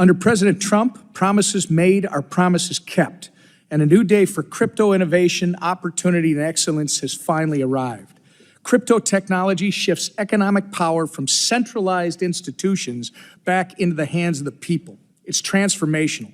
Under President Trump, promises made are promises kept, and a new day for crypto innovation, opportunity, and excellence has finally arrived. Crypto technology shifts economic power from centralized institutions back into the hands of the people. It's transformational.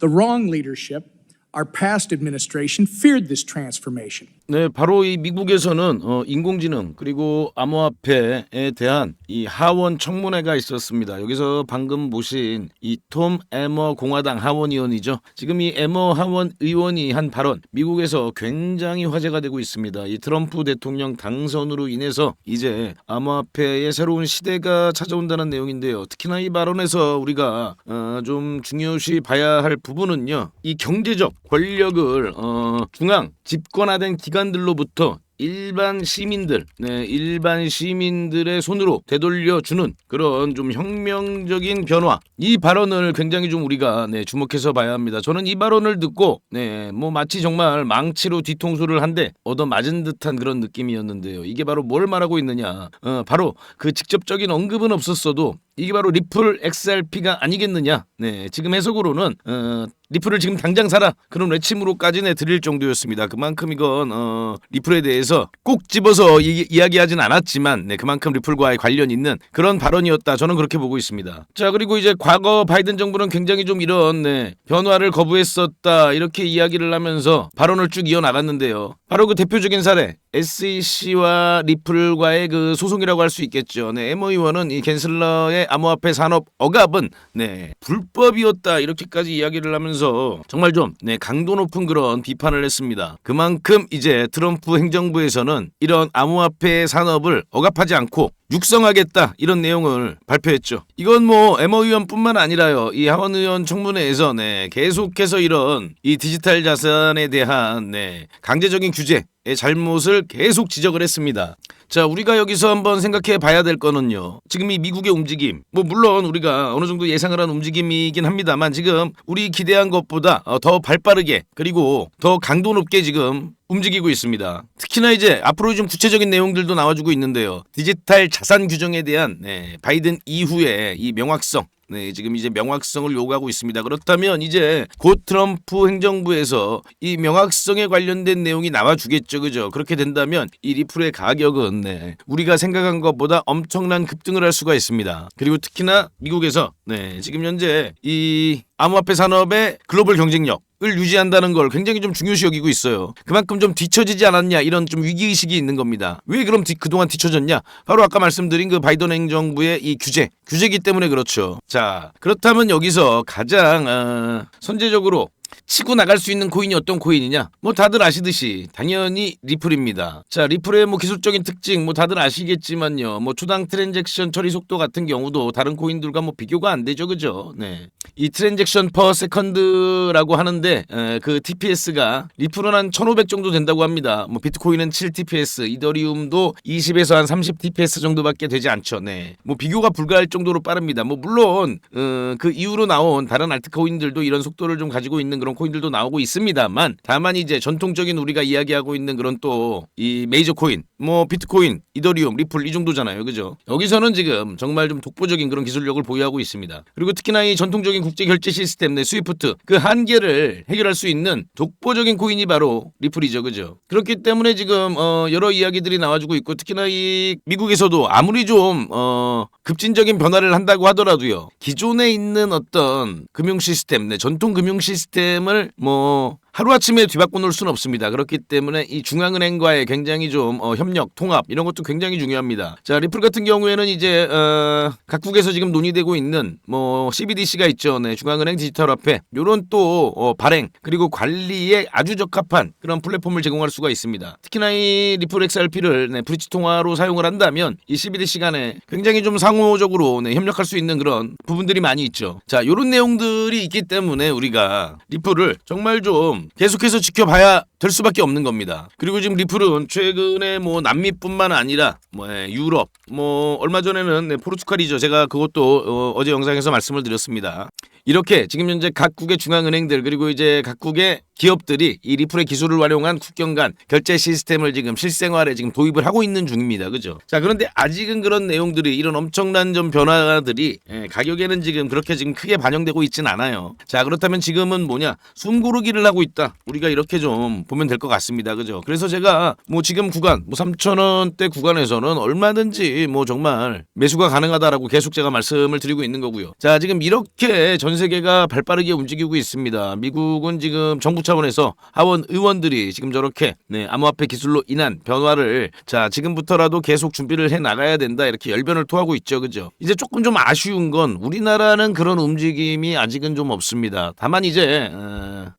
The wrong leadership, our past administration, feared this transformation. 네, 바로 이 미국에서는 어, 인공지능 그리고 암호화폐에 대한 이 하원 청문회가 있었습니다. 여기서 방금 보신 이 톰 에머 공화당 하원 의원이죠. 지금 이 에머 하원 의원이 한 발언 미국에서 굉장히 화제가 되고 있습니다. 이 트럼프 대통령 당선으로 인해서 이제 암호화폐의 새로운 시대가 찾아온다는 내용인데요. 특히나 이 발언에서 우리가 어, 좀 중요시 봐야 할 부분은요. 이 경제적 권력을 어, 중앙 집권화된 기관 들로부터 일반 시민들, 네, 일반 시민들의 손으로 되돌려 주는 그런 좀 혁명적인 변화. 이 발언을 굉장히 좀 우리가 네, 주목해서 봐야 합니다. 저는 이 발언을 듣고 네, 뭐 마치 정말 망치로 뒤통수를 한대 얻어 맞은 듯한 그런 느낌이었는데요. 이게 바로 뭘 말하고 있느냐? 어, 바로 그 직접적인 언급은 없었어도 이게 바로 리플 XRP가 아니겠느냐? 네, 지금 해석으로는 어, 리플을 지금 당장 사라 그런 외침으로까지 내드릴 정도였습니다. 그만큼 이건 어, 리플에 대해서 꼭 집어서 이, 이야기하진 않았지만 네, 그만큼 리플과의 관련 있는 그런 발언이었다. 저는 그렇게 보고 있습니다. 자 그리고 이제 과거 바이든 정부는 굉장히 좀 이런 네, 변화를 거부했었다 이렇게 이야기를 하면서 발언을 쭉 이어 나갔는데요. 바로 그 대표적인 사례 SEC와 리플과의 그 소송이라고 할 수 있겠죠. 네, 의원은 이 겐슬러의 암호화폐 산업 억압은 네 불법이었다 이렇게까지 이야기를 하면서 정말 좀 네 강도 높은 그런 비판을 했습니다. 그만큼 이제 트럼프 행정부에서는 이런 암호화폐 산업을 억압하지 않고 육성하겠다 이런 내용을 발표했죠. 이건 뭐 에머 의원뿐만 아니라요. 이 하원 의원 청문회에서 네 계속해서 이런 이 디지털 자산에 대한 네 강제적인 규제의 잘못을 계속 지적을 했습니다. 자, 우리가 여기서 한번 생각해 봐야 될 거는요. 지금 이 미국의 움직임. 뭐 물론 우리가 어느 정도 예상을 한 움직임이긴 합니다만 지금 우리 기대한 것보다 어, 더 발빠르게 그리고 더 강도 높게 지금 움직이고 있습니다. 특히나 이제 앞으로 좀 구체적인 내용들도 나와주고 있는데요. 디지털 자산 규정에 대한 네, 바이든 이후에 이 명확성 네, 지금 이제 명확성을 요구하고 있습니다. 그렇다면 이제 곧 트럼프 행정부에서 이 명확성에 관련된 내용이 나와주겠죠, 그죠? 그렇게 된다면 이 리플의 가격은 네, 우리가 생각한 것보다 엄청난 급등을 할 수가 있습니다. 그리고 특히나 미국에서 네, 지금 현재 이 암호화폐 산업의 글로벌 경쟁력 을 유지한다는 걸 굉장히 좀 중요시 여기고 있어요. 그만큼 좀 뒤처지지 않았냐 이런 좀 위기 의식이 있는 겁니다. 왜 그럼 뒤, 그동안 뒤처졌냐? 바로 아까 말씀드린 그 바이든 행정부의 이 규제, 규제기 때문에 그렇죠. 자 그렇다면 여기서 가장 어, 선제적으로 치고 나갈 수 있는 코인이 어떤 코인이냐? 뭐 다들 아시듯이 당연히 리플입니다. 자, 리플의 뭐 기술적인 특징 뭐 다들 아시겠지만요. 뭐 초당 트랜잭션 처리 속도 같은 경우도 다른 코인들과 뭐 비교가 안 되죠. 그죠? 네. 이 트랜잭션 퍼 세컨드라고 하는데 에, 그 TPS가 리플은 한 1500 정도 된다고 합니다. 뭐 비트코인은 7 TPS, 이더리움도 20에서 한 30 TPS 정도밖에 되지 않죠. 네. 뭐 비교가 불가할 정도로 빠릅니다. 뭐 물론 어, 그 이후로 나온 다른 알트코인들도 이런 속도를 좀 가지고 있는 그런 코인들도 나오고 있습니다만 다만 이제 전통적인 우리가 이야기하고 있는 그런 또 이 메이저 코인 뭐 비트코인, 이더리움, 리플 이 정도잖아요. 그죠? 여기서는 지금 정말 좀 독보적인 그런 기술력을 보유하고 있습니다. 그리고 특히나 이 전통적인 국제 결제 시스템 내 스위프트 그 한계를 해결할 수 있는 독보적인 코인이 바로 리플이죠. 그죠? 그렇기 때문에 지금 어 여러 이야기들이 나와주고 있고 특히나 이 미국에서도 아무리 좀 어 급진적인 변화를 한다고 하더라도요. 기존에 있는 어떤 금융 시스템, 내 전통 금융 시스템을 뭐 하루아침에 뒤바꿔 놓을 수는 없습니다. 그렇기 때문에 이 중앙은행과의 굉장히 좀 어, 협력, 통합 이런 것도 굉장히 중요합니다. 자, 리플 같은 경우에는 이제 어, 각국에서 지금 논의되고 있는 뭐 CBDC가 있죠. 네, 중앙은행 디지털 화폐. 요런 또 어, 발행 그리고 관리에 아주 적합한 그런 플랫폼을 제공할 수가 있습니다. 특히나 이 리플 XRP를 네, 브릿지 통화로 사용을 한다면 이 CBDC 간에 굉장히 좀 상호적으로 네, 협력할 수 있는 그런 부분들이 많이 있죠. 자, 요런 내용들이 있기 때문에 우리가 리플을 정말 좀 계속해서 지켜봐야 될 수밖에 없는 겁니다. 그리고 지금 리플은 최근에 뭐 남미뿐만 아니라 뭐 예, 유럽, 뭐 얼마 전에는 네, 포르투갈이죠. 제가 그것도 어, 어제 영상에서 말씀을 드렸습니다. 이렇게 지금 현재 각국의 중앙은행들 그리고 이제 각국의 기업들이 이 리플의 기술을 활용한 국경 간 결제 시스템을 지금 실생활에 지금 도입을 하고 있는 중입니다. 그죠? 자, 그런데 아직은 그런 내용들이 이런 엄청난 좀 변화들이 예, 가격에는 지금 그렇게 지금 크게 반영되고 있진 않아요. 자, 그렇다면 지금은 뭐냐? 숨고르기를 하고 있다. 우리가 이렇게 좀 보면 될 것 같습니다. 그죠? 그래서 제가 뭐 지금 구간 뭐 3,000원대 구간에서는 얼마든지 뭐 정말 매수가 가능하다라고 계속 제가 말씀을 드리고 있는 거고요. 자, 지금 이렇게 전 세계가 발빠르게 움직이고 있습니다. 미국은 지금 정부 차원에서 하원 의원들이 지금 저렇게 네, 암호화폐 기술로 인한 변화를 자, 지금부터라도 계속 준비를 해 나가야 된다. 이렇게 열변을 토하고 있죠. 그죠? 이제 조금 좀 아쉬운 건 우리나라는 그런 움직임이 아직은 좀 없습니다. 다만 이제 어,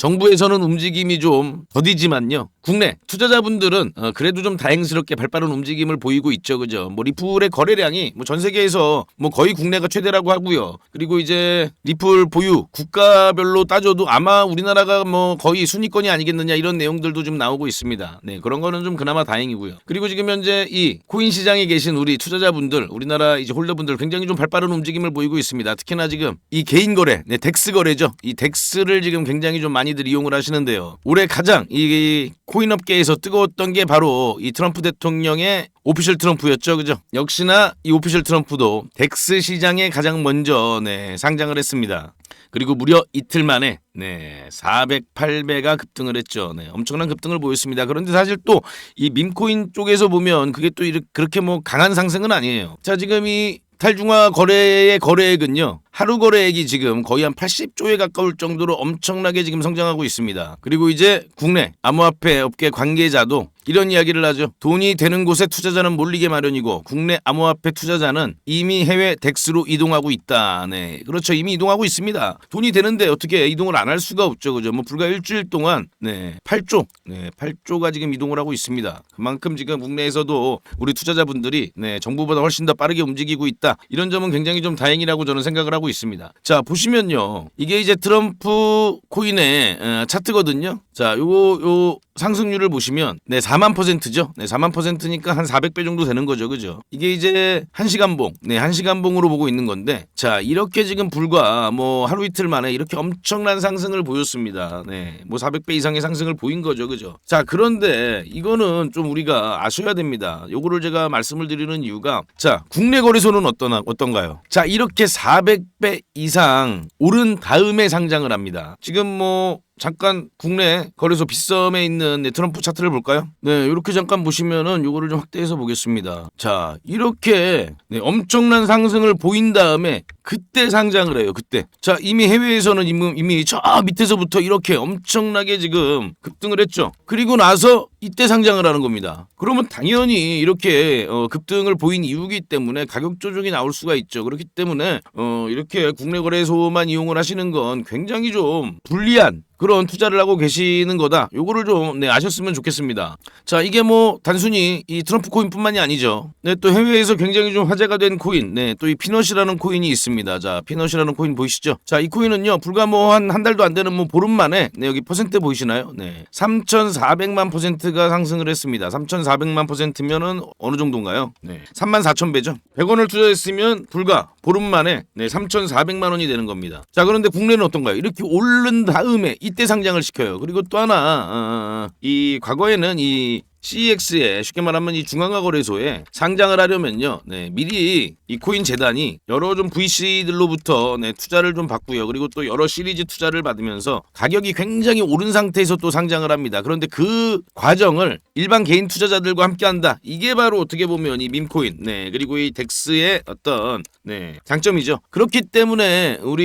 정부에서는 움직임이 좀 더디지만요. 국내 투자자분들은 어, 그래도 좀 다행스럽게 발빠른 움직임을 보이고 있죠. 그죠? 뭐 리플의 거래량이 뭐 전 세계에서 뭐 거의 국내가 최대라고 하고요. 그리고 이제 리플 보유 국가별로 따져도 아마 우리나라가 뭐 거의 순위권이 아니겠느냐 이런 내용들도 좀 나오고 있습니다. 네, 그런 거는 좀 그나마 다행이고요. 그리고 지금 현재 이 코인 시장에 계신 우리 투자자분들, 우리나라 이제 홀더분들 굉장히 좀 발빠른 움직임을 보이고 있습니다. 특히나 지금 이 개인 거래, 네, 덱스 거래죠. 이 덱스를 지금 굉장히 좀 많이들 이용을 하시는데요. 올해 가장 이 코인 업계에서 뜨거웠던 게 바로 이 트럼프 대통령의 오피셜 트럼프였죠. 그죠? 역시나 이 오피셜 트럼프도 덱스 시장에 가장 먼저 네, 상장을 했습니다. 그리고 무려 이틀 만에 네, 408배가 급등을 했죠. 네, 엄청난 급등을 보였습니다. 그런데 사실 또이 밈코인 쪽에서 보면 그게 또 이렇게 그렇게 뭐 강한 상승은 아니에요. 자, 지금 이 탈중화 거래의 거래액은요. 하루 거래액이 지금 거의 한 80조에 가까울 정도로 엄청나게 지금 성장하고 있습니다. 그리고 이제 국내 암호화폐 업계 관계자도 이런 이야기를 하죠. 돈이 되는 곳에 투자자는 몰리게 마련이고 국내 암호화폐 투자자는 이미 해외 덱스로 이동하고 있다. 네. 그렇죠. 이미 이동하고 있습니다. 돈이 되는데 어떻게 이동을 안 할 수가 없죠. 그죠? 뭐 불과 일주일 동안 네. 8조. 네. 8조가 지금 이동을 하고 있습니다. 그만큼 지금 국내에서도 우리 투자자분들이 네, 정부보다 훨씬 더 빠르게 움직이고 있다. 이런 점은 굉장히 좀 다행이라고 저는 생각을 하고 있습니다. 자, 보시면요. 이게 이제 트럼프 코인의 어, 차트거든요. 자, 요거 요 상승률을 보시면 네 4만 퍼센트죠. 네 4만 퍼센트니까 한 400배 정도 되는 거죠. 그죠? 이게 이제 1시간 봉. 네 1시간 봉으로 보고 있는 건데 자, 이렇게 지금 불과 뭐 하루 이틀 만에 이렇게 엄청난 상승을 보였습니다. 네. 뭐 400배 이상의 상승을 보인 거죠. 그죠? 자, 그런데 이거는 좀 우리가 아셔야 됩니다. 요거를 제가 말씀을 드리는 이유가 자, 국내 거래소는 어떠나 어떤가요? 자, 이렇게 400배 이상 오른 다음에 상장을 합니다. 지금 뭐 잠깐 국내 거래소 빗썸에 있는 네, 트럼프 차트를 볼까요? 네, 이렇게 잠깐 보시면은 요거를 좀 확대해서 보겠습니다. 자, 이렇게 네, 엄청난 상승을 보인 다음에 그때 상장을 해요. 그때. 자, 이미 해외에서는 이미, 이미 저 밑에서부터 이렇게 엄청나게 지금 급등을 했죠. 그리고 나서 이때 상장을 하는 겁니다. 그러면 당연히 이렇게 어, 급등을 보인 이유기 때문에 가격 조정이 나올 수가 있죠. 그렇기 때문에 어, 이렇게 국내 거래소만 이용을 하시는 건 굉장히 좀 불리한 그런 투자를 하고 계시는 거다. 요거를 좀 네, 아셨으면 좋겠습니다. 자, 이게 뭐 단순히 이 트럼프 코인뿐만이 아니죠. 네, 또 해외에서 굉장히 좀 화제가 된 코인, 네, 또 이 피넛이라는 코인이 있습니다. 자, 피넛이라는 코인 보이시죠? 자, 이 코인은요, 불과 뭐 한 한 달도 안 되는 뭐 보름 만에, 네, 여기 퍼센트 보이시나요? 네, 3,400만 퍼센트가 상승을 했습니다. 3,400만 퍼센트면은 어느 정도인가요? 네, 3만 4천 배죠. 100원을 투자했으면 불과 보름 만에 네, 3,400만 원이 되는 겁니다. 자, 그런데 국내는 어떤가요? 이렇게 오른 다음에 이때 상장을 시켜요. 그리고 또 하나 어, 이 과거에는 이 CEX에 쉽게 말하면 이 중앙화 거래소에 상장을 하려면요, 네, 미리 이 코인 재단이 여러 좀 VC들로부터 네, 투자를 좀 받고요. 그리고 또 여러 시리즈 투자를 받으면서 가격이 굉장히 오른 상태에서 또 상장을 합니다. 그런데 그 과정을 일반 개인 투자자들과 함께한다. 이게 바로 어떻게 보면 이 밈코인, 네, 그리고 이 덱스의 어떤 네, 장점이죠. 그렇기 때문에 우리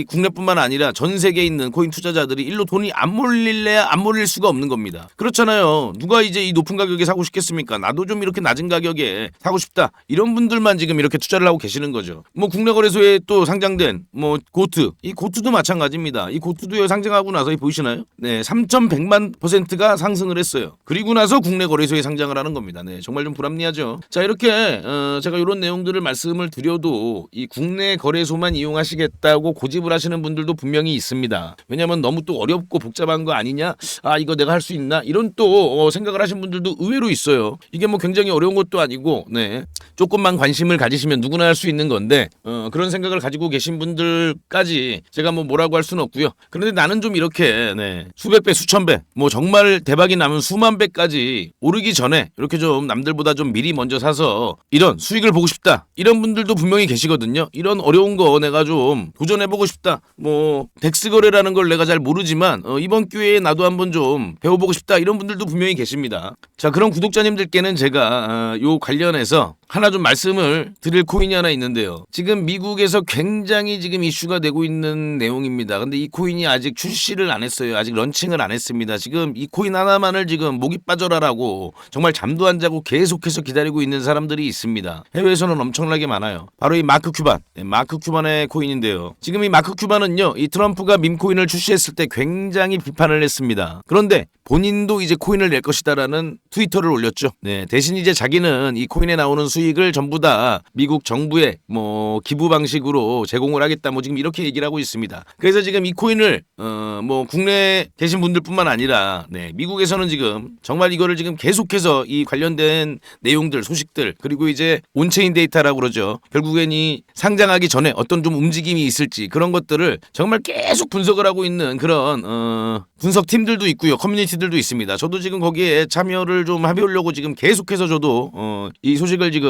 이 국내뿐만 아니라 전 세계에 있는 코인 투자자들이 일로 돈이 안 몰릴래야 안 몰릴 수가 없는 겁니다. 그렇잖아요. 누가 이제 이 높은 가격에 사고 싶겠습니까? 나도 좀 이렇게 낮은 가격에 사고 싶다. 이런 분들만 지금 이렇게 투자를 하고 계시는 거죠. 뭐 국내 거래소에 또 상장된 뭐 고트, 이 고트도 마찬가지입니다. 이 고트도요 상장하고 나서 이 보이시나요? 네, 3,100만 퍼센트가 상승을 했어요. 그리고 나서 그래서 국내 거래소에 상장을 하는 겁니다. 네, 정말 좀 불합리하죠. 자, 이렇게 어, 제가 이런 내용들을 말씀을 드려도 이 국내 거래소만 이용하시겠다고 고집을 하시는 분들도 분명히 있습니다. 왜냐하면 너무 또 어렵고 복잡한 거 아니냐? 아, 이거 내가 할 수 있나? 이런 또 어, 생각을 하신 분들도 의외로 있어요. 이게 뭐 굉장히 어려운 것도 아니고, 네, 조금만 관심을 가지시면 누구나 할 수 있는 건데 어, 그런 생각을 가지고 계신 분들까지 제가 뭐 뭐라고 할 수는 없고요. 그런데 나는 좀 이렇게 네, 수백 배, 수천 배, 뭐 정말 대박이 나면 수만 배까지 오르기 전에 이렇게 좀 남들보다 좀 미리 먼저 사서 이런 수익을 보고 싶다. 이런 분들도 분명히 계시거든요. 이런 어려운 거 내가 좀 도전해 보고 싶다. 뭐 덱스 거래라는 걸 내가 잘 모르지만 어, 이번 기회에 나도 한번 좀 배워보고 싶다. 이런 분들도 분명히 계십니다. 자 그런 구독자님들께는 제가 어, 요 관련해서 하나 좀 말씀을 드릴 코인이 하나 있는데요. 지금 미국에서 굉장히 지금 이슈가 되고 있는 내용입니다. 근데 이 코인이 아직 출시를 안 했어요. 아직 런칭을 안 했습니다. 지금 이 코인 하나만을 지금 목이 빠져라라고 정말 잠도 안 자고 계속해서 기다리고 있는 사람들이 있습니다. 해외에서는 엄청나게 많아요. 바로 이 마크 큐반, 네, 마크 큐반의 코인인데요. 지금 이 마크 큐반은요, 이 트럼프가 밈 코인을 출시했을 때 굉장히 비판을 했습니다. 그런데 본인도 이제 코인을 낼 것이다라는 트위터를 올렸죠. 네, 대신 이제 자기는 이 코인에 나오는 수익을 전부 다 미국 정부에 뭐 기부 방식으로 제공을 하겠다 뭐 지금 이렇게 얘기를 하고 있습니다. 그래서 지금 이 코인을 어 뭐 국내에 계신 분들뿐만 아니라 네, 미국에서는 지금 정말 이거를 지금 계속해서 이 관련된 내용들 소식들 그리고 이제 온체인 데이터라고 그러죠. 결국엔 이 상장하기 전에 어떤 좀 움직임이 있을지 그런 것들을 정말 계속 분석을 하고 있는 그런 어 분석 팀들도 있고요. 커뮤니티들도 있습니다. 저도 지금 거기에 참여를 좀 해보려고 지금 계속해서 저도 어 이 소식을 지금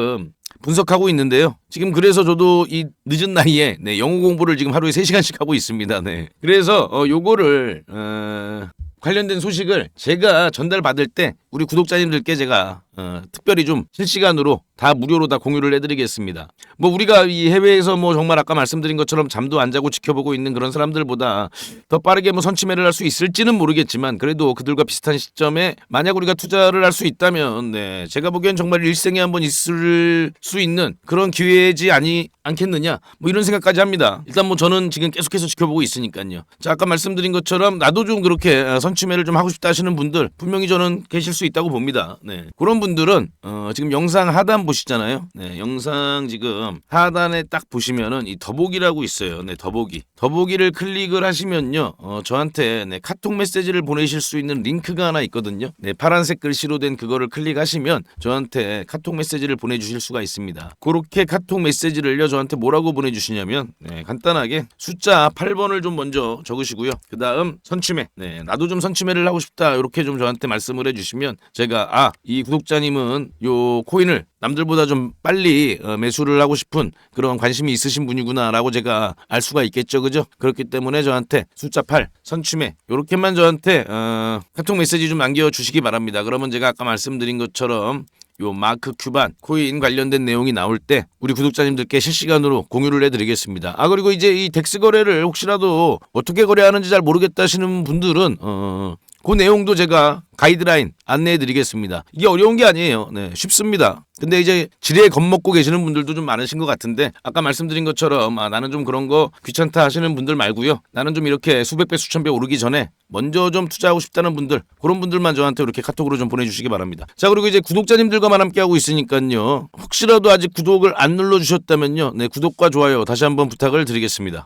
분석하고 있는데요. 지금 그래서 저도 이 늦은 나이에 네, 영어 공부를 지금 하루에 3시간씩 하고 있습니다. 네. 그래서 어 요거를 어 관련된 소식을 제가 전달받을 때 우리 구독자님들께 제가 어, 특별히 좀 실시간으로 다 무료로 다 공유를 해드리겠습니다. 뭐 우리가 이 해외에서 뭐 정말 아까 말씀드린 것처럼 잠도 안 자고 지켜보고 있는 그런 사람들보다 더 빠르게 뭐 선취매를 할 수 있을지는 모르겠지만 그래도 그들과 비슷한 시점에 만약 우리가 투자를 할 수 있다면 네 제가 보기엔 정말 일생에 한 번 있을 수 있는 그런 기회지 아니 않겠느냐 뭐 이런 생각까지 합니다. 일단 뭐 저는 지금 계속해서 지켜보고 있으니까요. 자 아까 말씀드린 것처럼 나도 좀 그렇게 어, 선취매를 좀 하고 싶다 하시는 분들 분명히 저는 계실 수 있다고 봅니다. 네 그런 분 들은 어, 지금 영상 하단 보시잖아요. 네 영상 지금 하단에 딱 보시면은 이 더보기라고 있어요. 네 더보기 더보기를 클릭을 하시면요 어, 저한테 네, 카톡 메시지를 보내실 수 있는 링크가 하나 있거든요. 네 파란색 글씨로 된 그거를 클릭하시면 저한테 카톡 메시지를 보내주실 수가 있습니다. 그렇게 카톡 메시지를요 저한테 뭐라고 보내주시냐면 네, 간단하게 숫자 8번을 좀 먼저 적으시고요. 그 다음 선취매. 네, 나도 좀 선취매를 하고 싶다. 이렇게 좀 저한테 말씀을 해주시면 제가 아 이 구독자 님은 요 코인을 남들보다 좀 빨리 어, 매수를 하고 싶은 그런 관심이 있으신 분이구나라고 제가 알 수가 있겠죠, 그죠? 그렇기 때문에 저한테 숫자 8 선취매 요렇게만 저한테 어, 카톡 메시지 좀 남겨 주시기 바랍니다. 그러면 제가 아까 말씀드린 것처럼 요 마크 큐반 코인 관련된 내용이 나올 때 우리 구독자님들께 실시간으로 공유를 해드리겠습니다. 아 그리고 이제 이 덱스 거래를 혹시라도 어떻게 거래하는지 잘 모르겠다 하시는 분들은 어. 그 내용도 제가 가이드라인 안내해 드리겠습니다. 이게 어려운 게 아니에요. 네, 쉽습니다. 근데 이제 지레 겁먹고 계시는 분들도 좀 많으신 것 같은데 아까 말씀드린 것처럼 아, 나는 좀 그런 거 귀찮다 하시는 분들 말고요. 나는 좀 이렇게 수백 배 수천 배 오르기 전에 먼저 좀 투자하고 싶다는 분들 그런 분들만 저한테 이렇게 카톡으로 좀 보내주시기 바랍니다. 자 그리고 이제 구독자님들과만 함께 하고 있으니까요. 혹시라도 아직 구독을 안 눌러주셨다면요. 네 구독과 좋아요 다시 한번 부탁을 드리겠습니다.